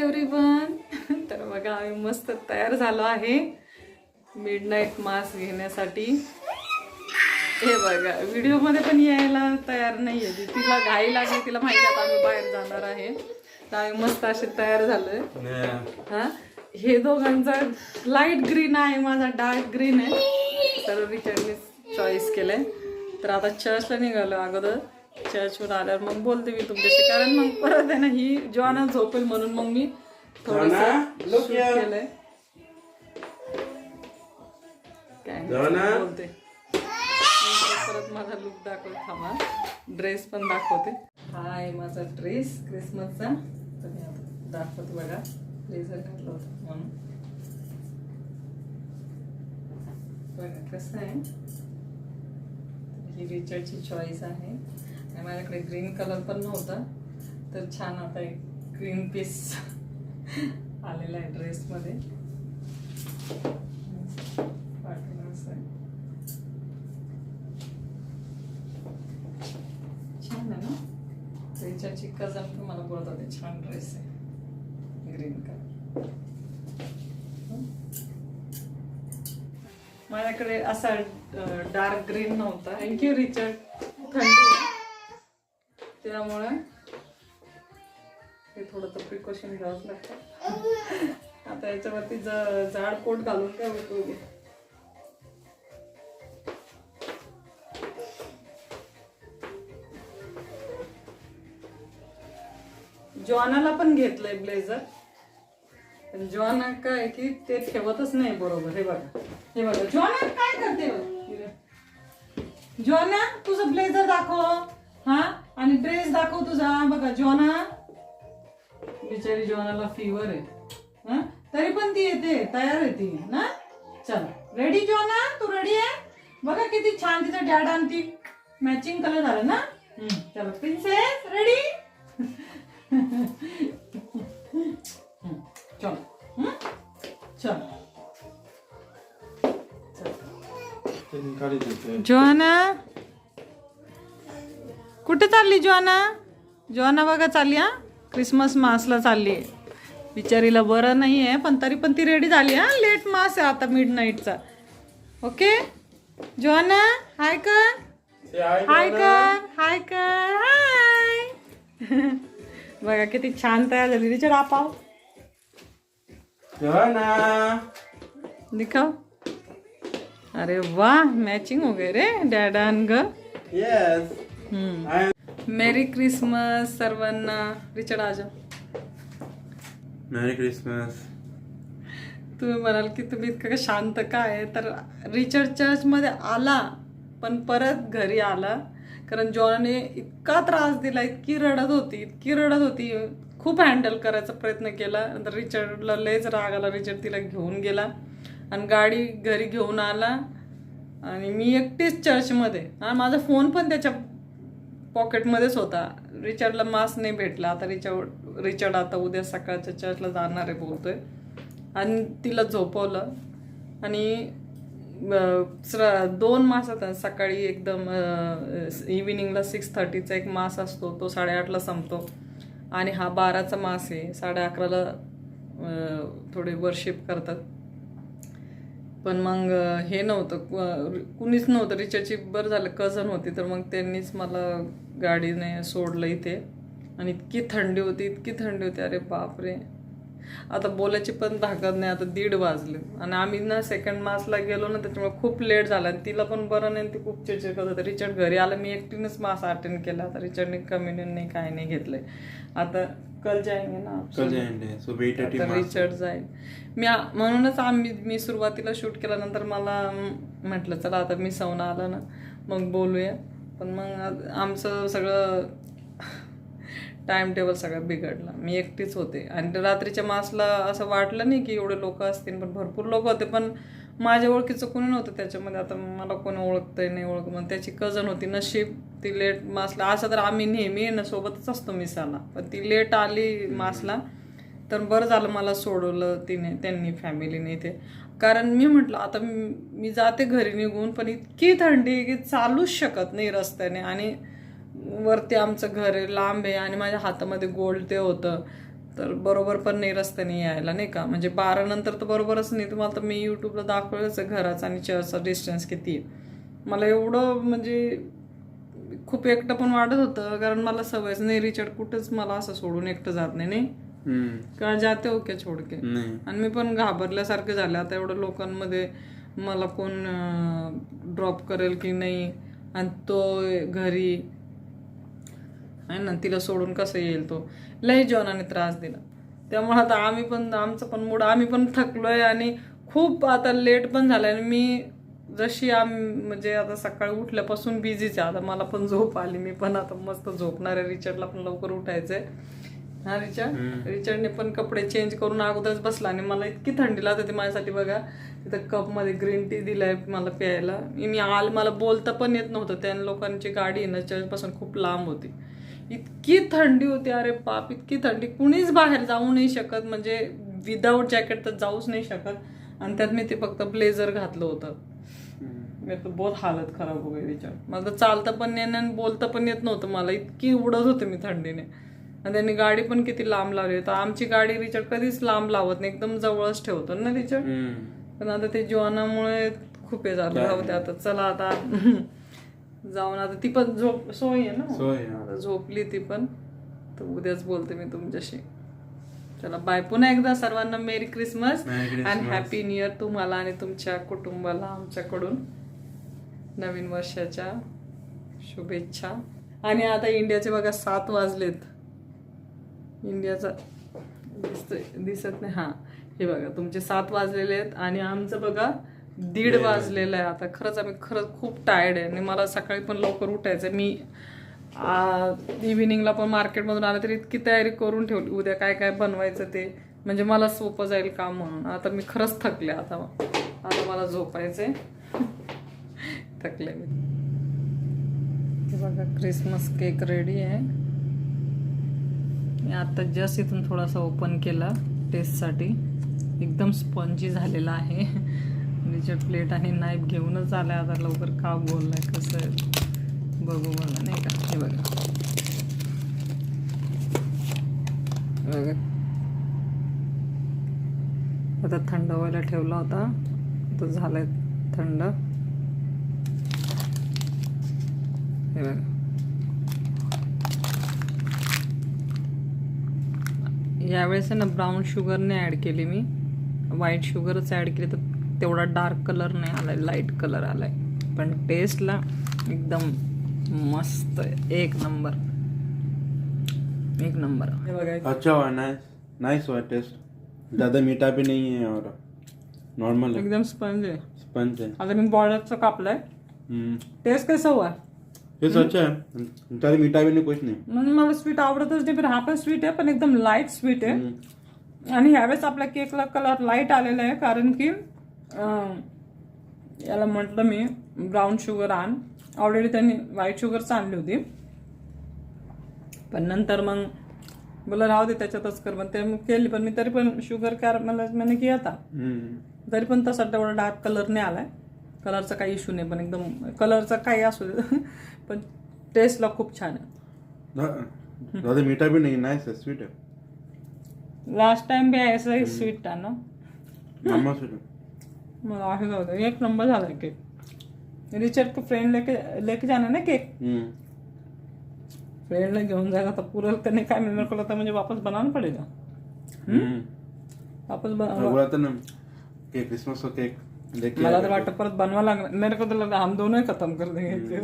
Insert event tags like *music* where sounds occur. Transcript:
*laughs* बघा आम्ही मस्त तयार झालो आहे मिड नाईट मास घेण्यासाठी. हे बघा व्हिडिओमध्ये पण यायला तयार नाही आहे तिला घाई लागली तिला माहिती आता आम्ही बाहेर जाणार आहे. तर आम्ही मस्त असे तयार झालोय. हा? हे दोघांचा लाइट ग्रीन आहे माझा डार्क ग्रीन आहे. तर विचारने चॉईस केलंय. तर आता चर्चला निघालो अगोदर. चर्चवर आल्यावर मग बोलते मी तुमच्याशी. कारण मग परत आहे ना ही जॉना झोपेल म्हणून मग मी थोडस. केलंय. काय नाही, जॉना? बोलते. नंतर परत माझा लुक दाखव थांबा. ड्रेस पण दाखवते. हा आहे माझा ड्रेस क्रिसमसचा तर मी आता दाखवते बघा. ब्लेझर घातलं होतं म्हणून. बघा कसं आहे? ही रिचर्डची चॉईस आहे. आणि माझ्याकडे ग्रीन कलर पण नव्हता. तर छान आता एक ग्रीन पीस *laughs* आलेला आहे ड्रेसमध्ये छान आहे ना? रिचर्डची कझन पण मला बोलत होते छान ड्रेस आहे. ग्रीन कलर माझ्याकडे असा डार्क ग्रीन नव्हता. Thank you Richard thank you त्यामुळे हे थोडं तर प्रिकॉशन घ्यावंच लागतं. आता याच्यावरती ज जाड कोट घालून काय उपयोग आहे? जॉनाला पण घेतलंय ब्लेझर पण जॉना काय की ते ठेवतच नाही बरोबर हे बघा. हे बघा जॉना काय करते? जॉना तुझं ब्लेझर दाखव. हा? आणि ड्रेस दाखव तुझा बघा जॉना बिचारी जॉनाला फिवर आहे. हा? तरी पण ती येते तयार आहे ती ना? चल. रेडी जॉना तू रेडी आहे? बघा किती छान तिचं डॅड आणि ती मॅचिंग कलर झालं ना? हम्म, चलो. प्रिन्सेस रेडी चल? चल. जोहाना कुठे चालली जोहाना जोहाना बघा चालली हा? क्रिसमस मासला चालली. बिचारीला बरं नाही आहे पण तरी पण ती रेडी झाली हा? लेट मास आहे आता मिड नाईटचा ओके जोहाना हाय कर. हाय कर हाय कर हाय *laughs* बघा किती छान तयार झाली. रिचर्ड आपाव दिखाओ अरे वाह मैचिंग हो गए रे dad and girl yes merry Christmas सर्वांना. रिचर्ड आजा? मॅरी क्रिसमस तुम्ही म्हणाल की तुम्ही इतकं शांत काय तर रिचर्ड चर्चमध्ये आला पण परत घरी आला. कारण जॉनने इतका त्रास दिला इतकी रडत होती इतकी रडत होती. खूप हँडल करायचा प्रयत्न केला. नंतर रिचर्डला लयच राग आला. रिचर्ड तिला घेऊन गेला आणि गाडी घरी घेऊन आला. आणि मी एकटीच चर्चमध्ये आणि माझा फोन पण त्याच्या पॉकेटमध्येच होता. रिचर्डला मास्क नाही भेटला. आता रिचर्ड रिचर्ड आता उद्या सकाळच्या चर्चला जाणार आहे बोलतोय. आणि तिला झोपवलं. आणि स्र- दोन मास असतात सकाळी एकदम इव्हिनिंगला सिक्स थर्टीचा एक मास असतो. तो साडेआठला संपतो. आणि हा बाराचा मास आहे. साडे अकराला थोडे वर्शिप करतात. पण मग हे नव्हतं. कुणीच नव्हतं. रिचाची बरं झालं. कझन होती. तर मग त्यांनीच मला गाडीने सोडलं इथे. आणि इतकी थंडी होती इतकी थंडी होती. अरे बापरे. आता बोलायची पण ताकद नाही आता दीड वाजले. आणि आम्ही ना सेकंड मासला गेलो ना त्याच्यामुळे खूप लेट झाला. आणि तिला पण बरं नाही ती खूप चिडचिड करत होती. रिचर्ड घरी आला मी एकटीनेच मास अटेंड केला. आता रिचर्डने कम्युनियन नाही काय नाही घेतलंय. आता कल जाएंगे ना कल जाएंगे सो वेट आता रिचर्ड जाईल मी म्हणूनच आम्ही मी सुरुवातीला शूट केल्यानंतर मला म्हटलं चला आता मी सवना आलं ना मग बोलूया. पण मग आमचं सगळं टाइम टेबल सगळं बिघडलं. मी एकटीच होते. आणि रात्रीच्या मासला असं वाटलं नाही की एवढे लोक असतील पण भरपूर लोक होते. पण माझ्या ओळखीचं कोणी नव्हतं त्याच्यामध्ये. आता मला कोणी ओळखतंय नाही ओळख मग त्याची कझन होती. नशीब ती लेट मासला. असं तर आम्ही नेहमी ना सोबतच असतो मिसाला. पण ती लेट आली मासला. तर बरं झालं मला सोडवलं तिने त्यांनी फॅमिलीने इथे. कारण मी म्हटलं आता मी जाते घरी निघून पण इतकी थंडी की चालूच शकत नाही रस्त्याने. आणि वरती आमचं घर लांब आहे आणि माझ्या हातामध्ये गोल्ड ते होतं. तर बरोबर पण नाही रस्त्याने यायला नाही का? म्हणजे बारा नंतर तर बरोबरच नाही. तुम्हाला तर मी यूट्यूबला दाखवलंच आहे घराचा आणि चर्चचा डिस्टन्स किती आहे. मला एवढं म्हणजे खूप एकटं पण वाटत होतं कारण मला सवयच नाही. रिचर्ड कुठंच मला असं सोडून एकटं जात नाही नाही? का जाते ओके छोडके. नाही. आणि मी पण घाबरल्यासारखे झाले. आता एवढं लोकांमध्ये मला कोण ड्रॉप करेल की नाही? आणि तो घरी आहे ना तिला सोडून कसं येईल तो? लय जीवनाने त्रास दिला. त्यामुळे आता आम्ही पण आमचं पण मूड आम्ही पण थकलोय आणि खूप आता लेट पण झालंय. आणि मी जशी आम म्हणजे आता सकाळी उठल्यापासून बिझीच आहे आता मला पण झोप आली. मी पण आता मस्त झोपणार आहे रिचर्डला पण लवकर उठायचंय. हा रिचर्ड रिचर्डने पण कपडे चेंज करून अगोदरच बसला आणि मला इतकी थंडी लागत होती माझ्यासाठी बघा. तिथं कपमध्ये ग्रीन टी दिलाय मला प्यायला. मी आल मला बोलता पण येत नव्हतं. त्या लोकांची गाडी ना चर्चपासून खूप लांब होती. इतकी थंडी होती अरे बाप इतकी थंडी. कुणीच बाहेर जाऊ नाही शकत. म्हणजे विदाऊट जॅकेट तर जाऊच नाही शकत. आणि त्यात मी ते फक्त ब्लेझर घातलं होतं. मी तर बहुत हालत खराब हो गई रिचर्ड मला तर चालता पण नाही आणि बोलता पण येत नव्हतं. मला इतकी उडत होते मी थंडीने. आणि त्यांनी गाडी पण किती लांब लावली. तर आमची गाडी रिचर्ड कधीच लांब लावत नाही एकदम जवळच ठेवतो ना रिचर्ड. पण आता ते जीवनामुळे खूप हे झालं. राहू आता चला आता. *laughs* जाऊन आता ती पण झोप सोय आहे ना? सोय आहे. आता झोपली ती पण. तर उद्याच बोलते मी तुमच्याशी. चला बाय पुन्हा एकदा सर्वांना मेरी क्रिसमस. आणि हॅपी न्यू इयर तुम्हाला आणि तुमच्या कुटुंबाला आमच्याकडून. नवीन वर्षाच्या शुभेच्छा. आणि आता इंडियाचे बघा सात वाजलेत. इंडियाचा दिसतोय दिसत नाही. हा हे बघा तुमचे सात वाजलेले आहेत आणि आमचं बघा दीड वाजलेलं आहे. आता खरंच आम्ही खरंच खूप टायर्ड आहे आणि मला सकाळी पण लवकर उठायचं आहे. मी इव्हिनिंगला पण मार्केटमधून आलं तरी इतकी तयारी करून ठेवली. उद्या काय काय बनवायचं ते? म्हणजे मला सोपं जाईल काम म्हणून. आता मी खरंच थकले आता आता मला झोपायचंय. *laughs* थकले मी. हे बघा क्रिसमस केक रेडी आहे. मी आत्ता जस्ट इथून थोडासा ओपन केला टेस्टसाठी एकदम स्पंजी झालेला आहे. निचे प्लेट आणि नाईफ घेऊनच आलाय. आता लवकर का बोललाय कसं आहे? बघू मला नाही का? हे बघा. बघा. आता थंड व्हायला ठेवला होता. तो झालाय थंड. हे बघा. यावेळेस आहे ना ब्राऊन शुगर नाही ॲड केली मी. व्हाईट शुगरच ॲड केली तर तेवढा डार्क कलर नाही आलाय लाइट कलर आलाय. पण टेस्टला एकदम मस्त आहे. एक नंबर एक नंबर अच्छा हुआ नाइस नाइस हुआ टेस्ट ज्यादा मीठा भी नहीं है और नॉर्मल है. एकदम स्पंज आहे. स्पंज है आता मी बॉर्डरचं कापलंय. टेस्ट कसं हुआ? टेस्ट अच्छा है ज्यादा मीठा भी नहीं कुछ नहीं. म्हणून मला स्वीट आवडतच नाही पण हा पण स्वीट आहे पण एकदम लाइट स्वीट आहे. आणि ह्यावेळेस आपल्या केकला कलर लाइट आलेला आहे कारण की अं, याला म्हटलं मी ब्राऊन शुगर आण. ऑलरेडी त्यांनी व्हाईट शुगरच आणली होती. पण नंतर मग बोला राहू दे त्याच्यातच कर. पण ते मग केली पण मी तरी पण शुगर कार मला मैंने किया था हम्म. तरी पण तसा तेवढा डार्क कलर नाही आलाय. कलरचा काही इश्यू नाही पण एकदम कलरचा काही असू दे. *laughs* पण टेस्टला खूप छान आहे. ज्यादा मीठा भी नहीं नाइस है स्वीट है लास्ट टाइम भी ऐसा ही स्वीट था ना? स्वीट *laughs* मला जाऊ दे. एक नंबर झाला केक रिचर्ड को फ्रेंड लेके लेके जाना ना केक. फ्रेंडला घेऊन जायला तर पुरल का नाही काय मी मेरे को लगता है मुझे वापस पड़ेगा हम्म. वापस मैं बना बोला था ना कि क्रिसमस केक मला। तर वाटतं परत बनवा लागणार. मेरे को तर लगता हम दोनों ही खत्म कर देंगे